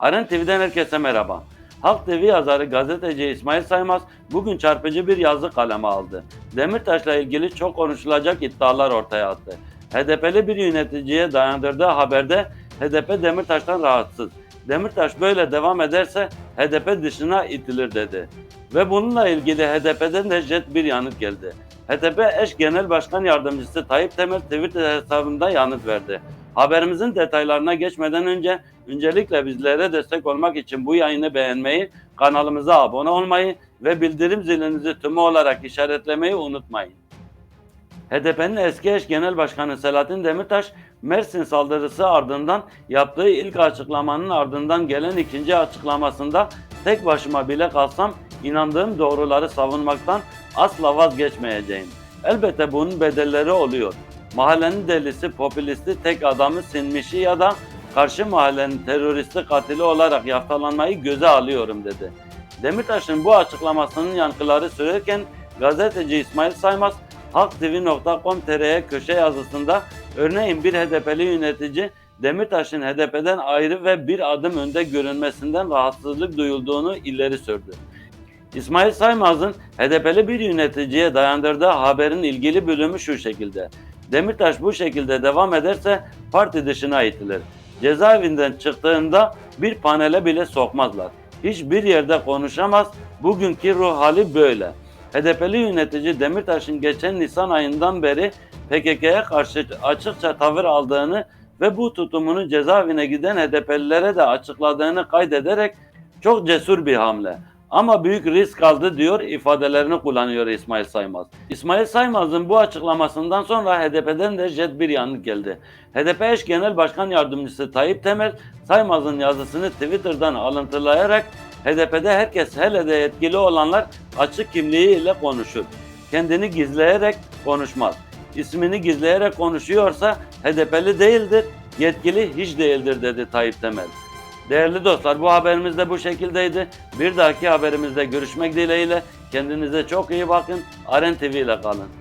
Aren TV'den herkese merhaba. Halk TV yazarı gazeteci İsmail Saymaz bugün çarpıcı bir yazı kaleme aldı. Demirtaş'la ilgili çok konuşulacak iddialar ortaya attı. HDP'li bir yöneticiye dayandırdığı haberde HDP Demirtaş'tan rahatsız. Demirtaş böyle devam ederse HDP dışına itilir dedi. Ve bununla ilgili HDP'den de jet bir yanıt geldi. HDP eş genel başkan yardımcısı Tayyip Temel Twitter hesabında yanıt verdi. Haberimizin detaylarına geçmeden önce öncelikle bizlere destek olmak için bu yayını beğenmeyi, kanalımıza abone olmayı ve bildirim zilinizi tümü olarak işaretlemeyi unutmayın. HDP'nin eski eş genel başkanı Selahattin Demirtaş, Mersin saldırısı ardından yaptığı ilk açıklamanın ardından gelen ikinci açıklamasında tek başıma bile kalsam inandığım doğruları savunmaktan asla vazgeçmeyeceğim. Elbette bunun bedelleri oluyor. Mahallenin delisi, popülisti, tek adamı sinmişi ya da karşı mahallenin teröristi katili olarak yaftalanmayı göze alıyorum dedi. Demirtaş'ın bu açıklamasının yankıları sürerken gazeteci İsmail Saymaz halktv.com.tr'ye köşe yazısında örneğin bir HDP'li yönetici Demirtaş'ın HDP'den ayrı ve bir adım önde görünmesinden rahatsızlık duyulduğunu ileri sürdü. İsmail Saymaz'ın HDP'li bir yöneticiye dayandırdığı haberin ilgili bölümü şu şekilde. Demirtaş bu şekilde devam ederse parti dışına itilir. Cezaevinden çıktığında bir panele bile sokmazlar. Hiçbir yerde konuşamaz. Bugünkü ruh hali böyle. HDP'li yönetici Demirtaş'ın geçen Nisan ayından beri PKK'ya karşı açıkça tavır aldığını ve bu tutumunu cezaevine giden HDP'lilere de açıkladığını kaydederek çok cesur bir hamle. Ama büyük risk aldı diyor ifadelerini kullanıyor İsmail Saymaz. İsmail Saymaz'ın bu açıklamasından sonra HDP'den de jet bir yanıt geldi. HDP eş genel başkan yardımcısı Tayyip Temel Saymaz'ın yazısını Twitter'dan alıntılayarak HDP'de herkes hele de yetkili olanlar açık kimliğiyle konuşur. Kendini gizleyerek konuşmaz. İsmini gizleyerek konuşuyorsa HDP'li değildir, yetkili hiç değildir dedi Tayyip Temel. Değerli dostlar bu haberimiz de bu şekildeydi. Bir dahaki haberimizde görüşmek dileğiyle kendinize çok iyi bakın. Aren TV ile kalın.